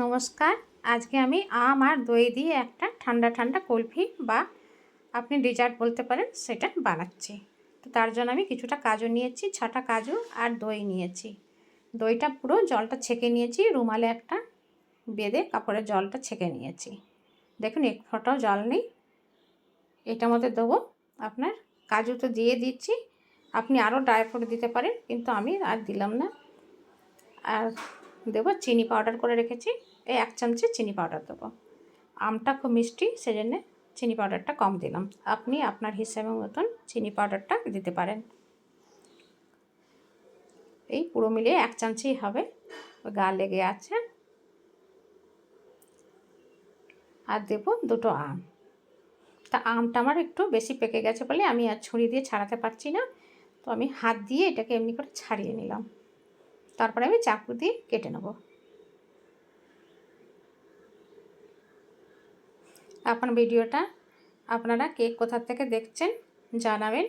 নমস্কার। আজকে আমি আম আর দই দিয়ে একটা ঠান্ডা ঠান্ডা কুলফি বা আপনি ডেজার্ট বলতে পারেন সেটা বানাচ্ছি। তো তার জন্য আমি কিছুটা কাজু নিয়েছি, ছটা কাজু আর দই নিয়েছি। দইটা পুরো জলটা ছেঁকে নিয়েছি, রুমালে একটা বেঁধে কাপড়ের জলটা ছেঁকে নিয়েছি। দেখুন, এক ফোঁটাও জল নেই। এটার মধ্যে দেবো আপনার কাজু তো দিয়ে দিচ্ছি। আপনি আরও ড্রাই ফ্রুট দিতে পারেন, কিন্তু আমি আর দিলাম না। আর দেবো, চিনি পাউডার করে রেখেছি। এই এক চামচে চিনি পাউডার দেবো। আমটা খুব মিষ্টি, সেজন্যে চিনি পাউডারটা কম দিলাম। আপনি আপনার হিসাবে মতন চিনি পাউডারটা দিতে পারেন। এই পুরো মিলিয়ে এক চামচেই হবে। গা লেগে আছে। আর দেবো দুটো আম। তা আমটা আমার একটু বেশি পেকে গেছে বলে আমি আর ছুরি দিয়ে ছাড়াতে পারছি না। তো আমি হাত দিয়ে এটাকে এমনি করে ছাড়িয়ে নিলাম। তারপরে আমি চাকু দিয়ে কেটে নেব। আপনার ভিডিওটা আপনারা কে কোথা থেকে দেখছেন জানাবেন।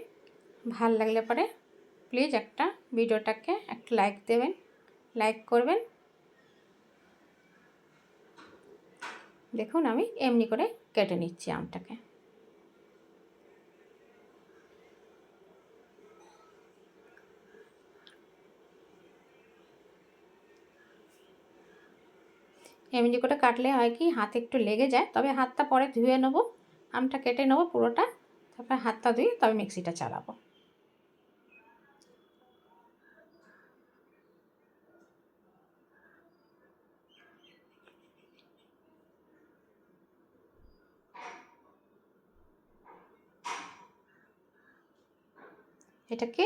ভালো লাগলে পরে প্লিজ একটা ভিডিওটাকে একটা লাইক দেবেন, লাইক করবেন। দেখুন আমি এমনি করে কেটে নিচ্ছি আমটাকে। এমনি করে কাটলে হয় কি, হাতে একটু লেগে যায়, তবে হাতটা পরে ধুয়ে নেব, আমটা কেটে নেব পুরোটা, তারপরে হাতটা ধুয়ে তবে মিক্সিটা চালাবো। এটাকে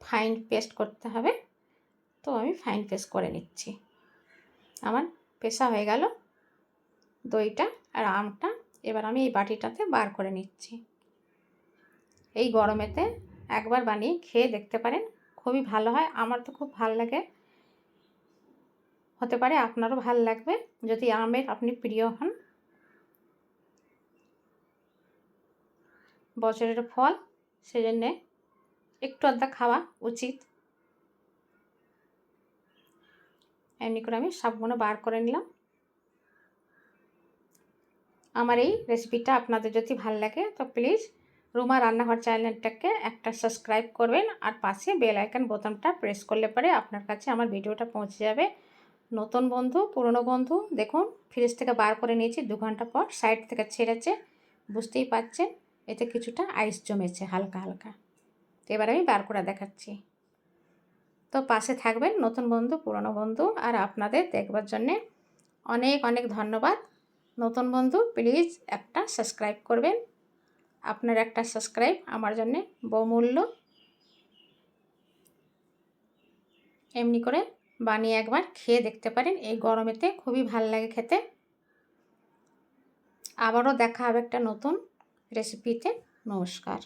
ফাইন পেস্ট করতে হবে, তো আমি ফাইন পেস্ট করে নিচ্ছি। আমার পেশা হয়ে গেল দইটা আর আমটা। এবার আমি এই বাটিটাতে বার করে নিচ্ছি। এই গরমেতে একবার বানিয়ে খেয়ে দেখতে পারেন, খুবই ভালো হয়। আমার তো খুব ভালো লাগে। হতে পারে আপনারও ভালো লাগবে। যদি আমের আপনি প্রিয় হন, বছরের ফল, সেজন্যে একটু আধা খাওয়া উচিত। এমনি করে আমি সবগুলো বার করে নিলাম। আমার এই রেসিপিটা আপনাদের যদি ভালো লাগে, তো প্লিজ রুমা রান্নাঘর চ্যানেলটাকে একটা সাবস্ক্রাইব করবেন আর পাশে বেল আইকন বোতামটা প্রেস করলে পরে আপনার কাছে আমার ভিডিওটা পৌঁছে যাবে। নতুন বন্ধু, পুরনো বন্ধু, দেখুন ফ্রিজ থেকে বার করে নিয়েছি, দু ঘণ্টা পর সাইড থেকে ছেড়েছে, বুঝতেই পারছেন, এতে কিছুটা আইস জমেছে হালকা হালকা। তো এবার আমি বার করে দেখাচ্ছি। তো পাশে থাকবেন নতুন বন্ধু, পুরনো বন্ধু আর আপনাদের দেখবার জন্যে অনেক অনেক ধন্যবাদ। নতুন বন্ধু প্লিজ একটা সাবস্ক্রাইব করবেন। আপনার একটা সাবস্ক্রাইব আমার জন্যে বহুমূল্য। এমনি করে বানিয়ে একবার খেয়ে দেখতে পারেন, এই গরমেতে খুবই ভালো লাগে খেতে। আবারও দেখা হবে একটা নতুন রেসিপিতে নমস্কার।